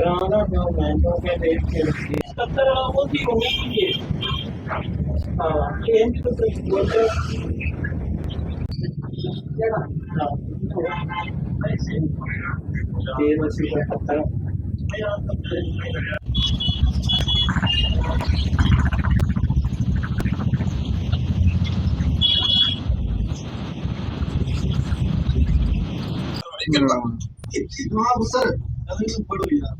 ਕਰਾਉਣਾ ਜੋ ਮੈਂ ਤੋਂ ਕੇ ਦੇਖ ਕੇ ਰੱਖੀ ਸੱਤਰ ਉਹਦੀ ਹੋਣੀ ਹੈ ਹਾਂ ਇਹ ਵੀ ਤਾਂ ਕੋਈ ਬੋਲਦਾ ਜਿਹੜਾ ਐਸੇ ਇਹ ਅਸੀਂ ਦਾ ਪੱਤਰ हाँ सर अभी पढ़ो यार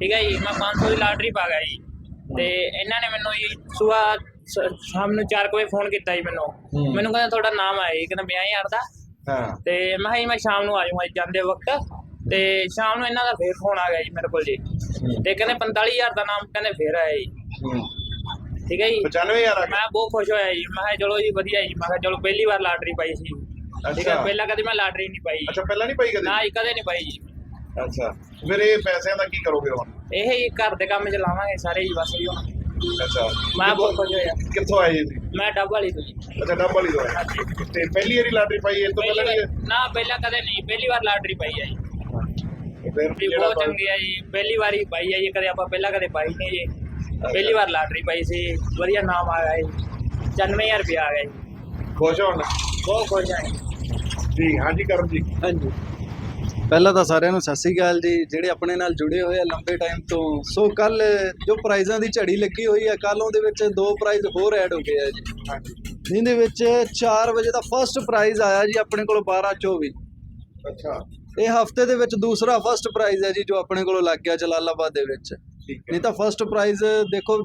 ਠੀਕ ਹੈ ਜੀ ਮੈਂ 500 ਦੀ ਲਾਟਰੀ ਪਾ ਗਿਆ ਜੀ। ਤੇ ਇਹਨਾਂ ਨੇ ਮੈਨੂੰ ਜੀ ਸਵੇਰ ਸ਼ਾਮ ਨੂੰ 4 ਵਜੇ ਫੋਨ ਕੀਤਾ ਜੀ ਮੈਨੂੰ। ਮੈਨੂੰ ਕਹਿੰਦਾ ਤੁਹਾਡਾ ਨਾਮ ਆਇਆ ਜੀ ਕਹਿੰਦਾ 50000 ਦਾ। ਹਾਂ। ਤੇ ਮੈਂ ਕਿਹਾ ਜੀ ਮੈਂ ਸ਼ਾਮ ਨੂੰ ਆ ਜਾਊਂਗਾ ਜਾਂਦੇ ਵਕਤ। ਤੇ ਸ਼ਾਮ ਨੂੰ ਇਹਨਾਂ ਦਾ ਫੇਰ ਫੋਨ ਆ ਗਿਆ ਜੀ ਮੇਰੇ ਕੋਲ ਜੀ। ਤੇ ਕਹਿੰਦੇ 45000 ਦਾ ਨਾਮ ਕਹਿੰਦੇ ਫੇਰ ਆਇਆ ਜੀ। ਠੀਕ ਹੈ ਜੀ। 95000 ਆ ਗਿਆ। ਮੈਂ ਬਹੁਤ ਖੁਸ਼ ਹੋਇਆ ਜੀ। ਮੈਂ ਕਿਹਾ ਚਲੋ ਜੀ ਵਧੀਆ ਜੀ। ਮੈਂ ਕਿਹਾ ਚਲੋ ਪਹਿਲੀ ਵਾਰ ਲਾਟਰੀ ਪਾਈ ਸੀ। ਠੀਕ ਹੈ। ਪਹਿਲਾਂ ਕਦੇ ਮੈਂ ਲਾਟਰੀ ਨਹੀਂ ਪਾਈ। ਅੱਛਾ ਪਹਿਲਾਂ ਨਹੀਂ ਪਾਈ ਨਾ ਕਦੇ ਜੀ ਕਦੇ ਨਹੀਂ ਪਾਈ ਜੀ। ਅੱਛਾ। ਫਿਰ ਇਹ ਪੈਸਿਆਂ ਦਾ ਕੀ ਕਰੋਗੇ ਹੁਣ? ਇਹ ਹੀ ਘਰ ਦੇ ਕੰਮ ਚ ਲਾਵਾਂਗੇ ਸਾਰੇ ਜੀ ਬਸ ਜੀ ਹੁਣ। ਅੱਛਾ। ਮੈਂ ਬਹੁਤ ਖੁਸ਼ ਹੋਇਆ। ਕਿੱਥੋਂ ਆਏ ਜੀ ਮੈਂ ਡੱਬ ਵਾਲੀ ਤੋਂ ਜੀ। ਅੱਛਾ ਡੱਬ ਵਾਲੀ ਤੋਂ ਆਏ। ਤੇ ਪਹਿਲੀ ਵਾਰੀ ਲਾਟਰੀ ਪਾਈ ਇਹ ਤੋਂ ਪਹਿਲੀ ਵਾਰ- ਨਾ ਪਹਿਲਾਂ ਕਦੇ ਨਹੀਂ। ਪਹਿਲੀ ਵਾਰ ਲਾਟਰੀ ਪਾਈ ਹੈ ਜੀ। ਨਹੀਂ ਫਿਰ ਬਹੁਤ ਚੰਗੀ ਹੈ ਜੀ। ਪਹਿਲੀ ਵਾਰੀ ਪਾਈ ਹੈ ਜੀ ਕਦੇ ਆਪਾਂ ਪਹਿਲਾਂ ਕਦੇ ਪਾਈ ਨਹੀਂ ਜੀ। ਪਹਿਲੀ ਵਾਰ ਲਾਟਰੀ ਪਾਈ ਸੀ। ਵਧੀਆ ਨਾਮ ਆ ਗਿਆ ਜੀ। 94000 ਰੁਪਇਆ ਆ ਗਿਆ ਜੀ। ਖੁਸ਼ ਹੋਣ? ਬਹੁਤ ਖੁਸ਼ ਹਾਂ ਜੀ। ਜੀ ਹਾਂਜੀ ਕਰਮ ਜੀ। ਹਾਂਜੀ। ਪਹਿਲਾਂ ਤਾਂ ਸਾਰਿਆਂ ਨੂੰ ਸਤਿ ਸ੍ਰੀ ਅਕਾਲ ਜੀ ਜਿਹੜੇ ਆਪਣੇ ਨਾਲ ਜੁੜੇ ਹੋਏ ਆ ਲੰਬੇ ਟਾਈਮ ਤੋਂ। ਸੋ ਕੱਲ ਜੋ ਪ੍ਰਾਈਜ਼ਾਂ ਦੀ ਝੜੀ ਲੱਗੀ ਹੋਈ ਹੈ ਕੱਲ ਉਹਦੇ ਵਿੱਚ ਦੋ ਪ੍ਰਾਈਜ਼ ਹੋਰ ਐਡ ਹੋ ਗਏ ਆ ਜੀ। ਹਾਂਜੀ। ਜਿਹਦੇ ਵਿੱਚ 4 ਵਜੇ ਦਾ ਫਰਸਟ ਪ੍ਰਾਈਜ਼ ਆਇਆ ਜੀ ਆਪਣੇ ਕੋਲ 1224 ਅੱਛਾ। ਇਹ ਹਫ਼ਤੇ ਦੇ ਵਿੱਚ ਦੂਸਰਾ ਫਰਸਟ ਪ੍ਰਾਈਜ਼ ਹੈ ਜੀ ਜੋ ਆਪਣੇ ਕੋਲੋਂ ਲੱਗ ਗਿਆ ਜਲਾਲਾਬਾਦ ਦੇ ਵਿੱਚ। ਨਹੀਂ ਤਾਂ ਫਰਸਟ ਪ੍ਰਾਈਜ਼ ਦੇਖੋ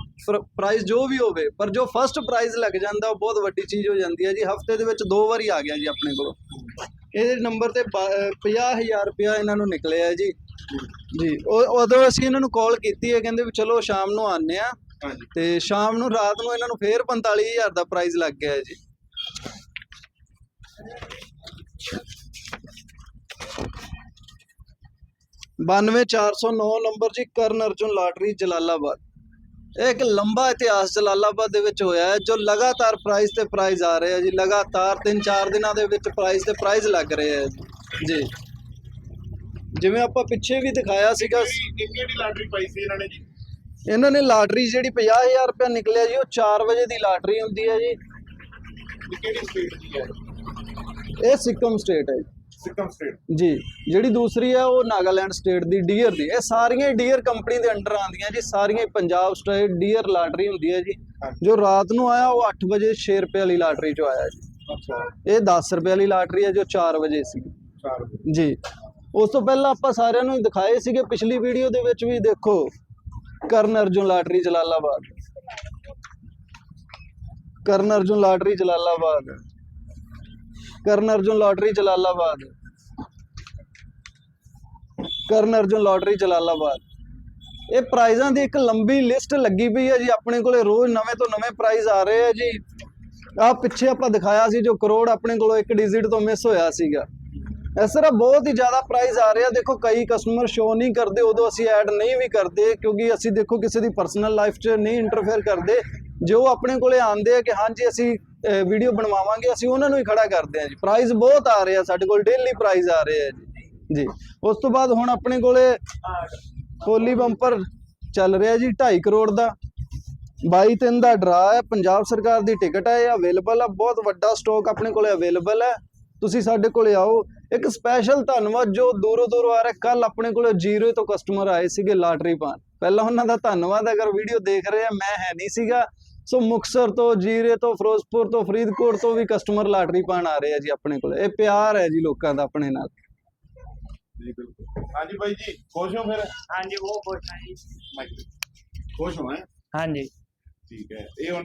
ਪ੍ਰਾਈਜ਼ ਜੋ ਵੀ ਹੋਵੇ ਪਰ ਜੋ ਫਰਸਟ ਪ੍ਰਾਈਜ਼ ਲੱਗ ਜਾਂਦਾ ਉਹ ਬਹੁਤ ਵੱਡੀ ਚੀਜ਼ ਹੋ ਜਾਂਦੀ ਹੈ ਜੀ। ਹਫ਼ਤੇ ਦੇ ਵਿੱਚ ਦੋ ਵਾਰੀ ਆ ਗਿਆ ਜੀ ਆਪਣੇ ਕੋਲ। ਇਹਦੇ ਨੰਬਰ ਤੇ 50000 ਰੁਪਇਆ ਇਹਨਾਂ ਨੂੰ ਨਿਕਲਿਆ ਜੀ। ਜੀ। ਉਹ ਉਦੋਂ ਅਸੀਂ ਇਹਨਾਂ ਨੂੰ ਕਾਲ ਕੀਤੀ ਹੈ ਕਹਿੰਦੇ ਵੀ ਚਲੋ ਸ਼ਾਮ ਨੂੰ ਆਨੇ ਆ ਤੇ ਸ਼ਾਮ ਨੂੰ ਰਾਤ ਨੂੰ ਇਹਨਾਂ ਨੂੰ ਫੇਰ 45000 ਦਾ ਪ੍ਰਾਈਜ਼ ਲੱਗ ਗਿਆ ਜੀ। ਬਾਨਵੇਂ ਚਾਰ ਸੌ ਨੌ ਨੰਬਰ ਜੀ ਕਰਨ ਅਰਜੁਨ ਲਾਟਰੀ ਜਲਾਲਾਬਾਦ। ਇਹ ਇੱਕ ਲੰਬਾ ਇਤਿਹਾਸ ਜਲਾਲਾਬਾਦ ਦੇ ਵਿੱਚ ਹੋਇਆ ਹੈ ਜੋ ਲਗਾਤਾਰ ਪ੍ਰਾਈਜ਼ ਤੇ ਪ੍ਰਾਈਜ਼ ਆ ਰਹੇ ਆ ਜੀ ਲਗਾਤਾਰ 3-4 ਦਿਨਾਂ ਦੇ ਵਿੱਚ ਪ੍ਰਾਈਜ਼ ਤੇ ਪ੍ਰਾਈਜ਼ ਲੱਗ ਰਹੇ ਆ ਜੀ। ਜਿਵੇਂ ਆਪਾਂ ਪਿੱਛੇ ਵੀ ਦਿਖਾਇਆ ਸੀਗਾ ਕਿਹੜੀ ਲਾਟਰੀ ਪਾਈ ਸੀ ਇਹਨਾਂ ਨੇ ਜੀ? ਇਹਨਾਂ ਨੇ ਲਾਟਰੀ ਜਿਹੜੀ 50000 ਰੁਪਏ ਨਿਕਲਿਆ ਜੀ ਉਹ 4 ਵਜੇ ਦੀ ਲਾਟਰੀ ਹੁੰਦੀ ਹੈ ਜੀ। ਕਿਹੜੀ ਸਟੇਟ ਦੀ ਹੈ? ਇਹ ਸਿੱਕਮ ਸਟੇਟ ਹੈ ਜੀ। ਸਿੱਕਮ ਸਟੇਟ। ਜੀ ਜਿਹੜੀ ਦੂਸਰੀ ਹੈ ਉਹ ਨਾਗਾਲੈਂਡ ਸਟੇਟ ਦੀ ਡੀਅਰ ਦੀ। ਇਹ ਸਾਰੀਆਂ ਡੀਅਰ ਕੰਪਨੀ ਦੇ ਅੰਡਰ ਆਉਂਦੀਆਂ ਜੀ ਸਾਰੀਆਂ ਪੰਜਾਬ ਸਟੇਟ ਡੀਅਰ ਲਾਟਰੀ ਹੁੰਦੀ ਹੈ ਜੀ। ਜੋ ਰਾਤ ਨੂੰ ਆਇਆ ਉਹ 8 ਵਜੇ 6 ਰੁਪਏ ਵਾਲੀ ਲਾਟਰੀ ਚੋਂ ਆਇਆ ਜੀ। ਅੱਛਾ। ਇਹ 10 ਰੁਪਏ ਵਾਲੀ ਲਾਟਰੀ ਹੈ ਜੋ 4 ਵਜੇ ਸੀ। ਚਾਰ ਜੀ। ਉਸ ਤੋਂ ਪਹਿਲਾਂ ਆਪਾਂ ਸਾਰਿਆਂ ਨੂੰ ਦਿਖਾਏ ਸੀਗੇ ਪਿਛਲੀ ਵੀਡੀਓ ਦੇ ਵਿੱਚ ਵੀ ਦੇਖੋ ਕਰਨ ਅਰਜੁਨ ਲਾਟਰੀ ਜਲਾਲਾਬਾਦ। ਕਰਨ ਅਰਜੁਨ ਲਾਟਰੀ ਜਲਾਲਾਬਾਦ। ਕਰਨ ਅਰਜੁਨ ਲਾਟਰੀ ਜਲਾਲਾਬਾਦ। ਕਰਨ ਅਰਜੁਨ ਲਾਟਰੀ, ਜਲਾਲਾਬਾਦ। ਇਹ ਪ੍ਰਾਈਜ਼ਾਂ ਦੀ ਇੱਕ ਲੰਬੀ ਲਿਸਟ ਲੱਗੀ ਪਈ ਹੈ ਜੀ। ਆਪਣੇ ਕੋਲੇ ਰੋਜ਼ ਨਵੇਂ ਤੋਂ ਨਵੇਂ ਪ੍ਰਾਈਜ਼ ਆ ਰਹੇ ਆ ਜੀ। ਆ ਪਿੱਛੇ ਆਪਾਂ ਦਿਖਾਇਆ ਸੀ ਜੋ ਕਰੋੜ ਆਪਣੇ ਕੋਲੋਂ ਇੱਕ ਡਿਜਿਟ ਤੋਂ ਮਿਸ ਹੋਇਆ ਸੀਗਾ। ਇਸ ਤਰ੍ਹਾਂ ਬਹੁਤ ਹੀ ਜ਼ਿਆਦਾ ਪ੍ਰਾਈਸ ਆ ਰਿਹਾ ਦੇਖੋ, ਕਈ ਕਸਟਮਰ ਸ਼ੋ ਨਹੀਂ ਕਰਦੇ, ਉਦੋਂ ਅਸੀਂ ਐਡ ਨਹੀਂ ਵੀ ਕਰਦੇ, ਕਿਉਂਕਿ ਅਸੀਂ ਦੇਖੋ ਕਿਸੇ ਦੀ ਪਰਸਨਲ ਲਾਈਫ 'ਚ ਨਹੀਂ ਇੰਟਰਫੇਅਰ ਕਰਦੇ। ਜੋ ਆਪਣੇ ਕੋਲੇ ਆਉਂਦੇ ਆ ਕਿ ਹਾਂਜੀ, ਅਸੀਂ ਵੀਡੀਓ ਬਣਵਾਵਾਂਗੇ, ਅਸੀਂ ਉਹਨਾਂ ਨੂੰ ਹੀ ਖੜਾ ਕਰਦੇ ਆ ਜੀ। ਪ੍ਰਾਈਜ਼ ਬਹੁਤ ਆ ਰਹੇ ਆ ਸਾਡੇ ਕੋਲ, ਡੇਲੀ ਪ੍ਰਾਈਜ਼ ਆ ਰਹੇ ਆ ਜੀ। ਜੀ। ਉਸ ਤੋਂ ਬਾਅਦ ਹੁਣ ਆਪਣੇ ਕੋਲੇ ਹੋਲੀ ਬੰਪਰ ਚੱਲ ਰਿਹਾ ਜੀ 2.5 ਕਰੋੜ ਦਾ। 22 ਤਿੰਨ ਦਾ ਡਰਾ ਹੈ। ਪੰਜਾਬ ਸਰਕਾਰ ਦੀ ਟਿਕਟ ਹੈ, ਇਹ ਅਵੇਲੇਬਲ ਹੈ ਬਹੁਤ ਵੱਡਾ ਸਟਾਕ ਆਪਣੇ ਕੋਲੇ ਅਵੇਲੇਬਲ ਹੈ। ਤੁਸੀਂ ਸਾਡੇ ਕੋਲੇ ਆਓ। ਇੱਕ ਸਪੈਸ਼ਲ ਧੰਨਵਾਦ, ਜੋ ਦੂਰੋਂ ਦੂਰੋਂ ਆ ਰਿਹਾ। ਕੱਲ ਆਪਣੇ ਕੋਲੇ ਜ਼ੀਰੋ ਤੋਂ ਕਸਟਮਰ ਆਏ ਸੀਗੇ ਲਾਟਰੀ ਪਾਣ ਪਹਿਲਾਂ ਉਹਨਾਂ ਦਾ ਧੰਨਵਾਦ, ਅਗਰ ਵੀਡੀਓ ਦੇਖ ਰਹੇ ਆ, ਮੈਂ ਹੈ ਨਹੀਂ ਸੀਗਾ। ਸੋ ਮੁਕਸਰ ਤੋਂ, ਜੀਰੇ ਤੋਂ, ਫਿਰੋਜ਼ਪੁਰ ਤੋਂ, ਫਰੀਦਕੋਟ ਤੋਂ ਵੀ ਕਸਟਮਰ ਲਾਟਰੀ ਪਾਣ ਆ ਰਹੇ ਆ ਜੀ ਆਪਣੇ ਕੋਲੇ। ਇਹ ਪਿਆਰ ਹੈ ਜੀ ਲੋਕਾਂ ਦਾ ਆਪਣੇ ਨਾਲ। ਜੀ ਬਿਲਕੁਲ। ਹਾਂਜੀ ਬਾਈ ਜੀ ਖੁਸ਼ ਹੋ ਫਿਰ? ਹਾਂਜੀ ਬਹੁਤ ਖੁਸ਼ ਹਾਂ ਜੀ। ਖੁਸ਼ ਹੋ ਹੈ? ਹਾਂਜੀ। ਠੀਕ ਹੈ। ਇਹ ਹੁਣ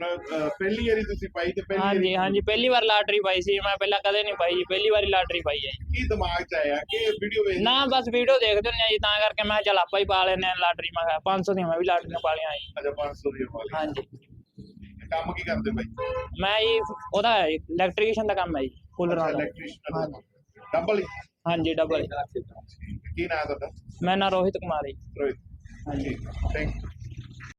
ਪਹਿਲੀ ਵਾਰੀ ਤੁਸੀਂ ਪਾਈ ਤੇ ਪਹਿਲੀ ਹਾਂਜੀ ਵਾਰੀ ਹਾਂਜੀ ਪਹਿਲੀ ਵਾਰ ਲਾਟਰੀ ਪਾਈ ਸੀ ਮੈਂ ਪਹਿਲਾਂ ਕਦੇ ਨਹੀਂ ਪਾਈ ਜੀ ਪਹਿਲੀ ਵਾਰੀ ਲਾਟਰੀ ਪਾਈ ਹੈ ਜੀ। ਕੀ ਦਿਮਾਗ 'ਚ ਆਇਆ? ਕਿ ਵੀਡੀਓ ਵੇਖ ਨਾ ਬਸ ਵੀਡੀਓ ਦੇਖਦੇ ਹੁੰਦੇ ਆ ਜੀ ਤਾਂ ਕਰਕੇ ਮੈਂ ਕਿਹਾ ਚੱਲ ਆਪਾਂ ਹੀ ਪਾ ਲੈਨੇ ਆ ਲਾਟਰੀ ਮੈਂ ਕਿਹਾ 500 ਦੀਆਂ ਮੈਂ ਵੀ ਲਾਟਰੀਆਂ ਪਾ ਲਿਆ ਜੀ। ਅਜਾ 500 ਦੀ ਵਾਲੀ ਹਾਂਜੀ। ਕੰਮ ਕੀ ਕਰਦੇ ਬਾਈ? ਮੈਂ ਜੀ ਉਹਦਾ ਇਲੈਕਟ੍ਰੀਸ਼ੀਅਨ ਦਾ ਕੰਮ ਹੈ ਜੀ ਕੂਲਰਾਂ ਦਾ ਇਲੈਕਟ੍ਰੀਸ਼ੀਅਨ ਹਾਂਜੀ। ਡਬਲ ਹਾਂਜੀ ਡਬਲ ਕੀ ਨਾਮ ਹੈ ਤੁਹਾਡਾ? ਮੈਂ ਨਾ ਰੋਹਿਤ ਕੁਮਾਰ ਜੀ। ਰੋਹਿਤ। ਹਾਂਜੀ। Thank you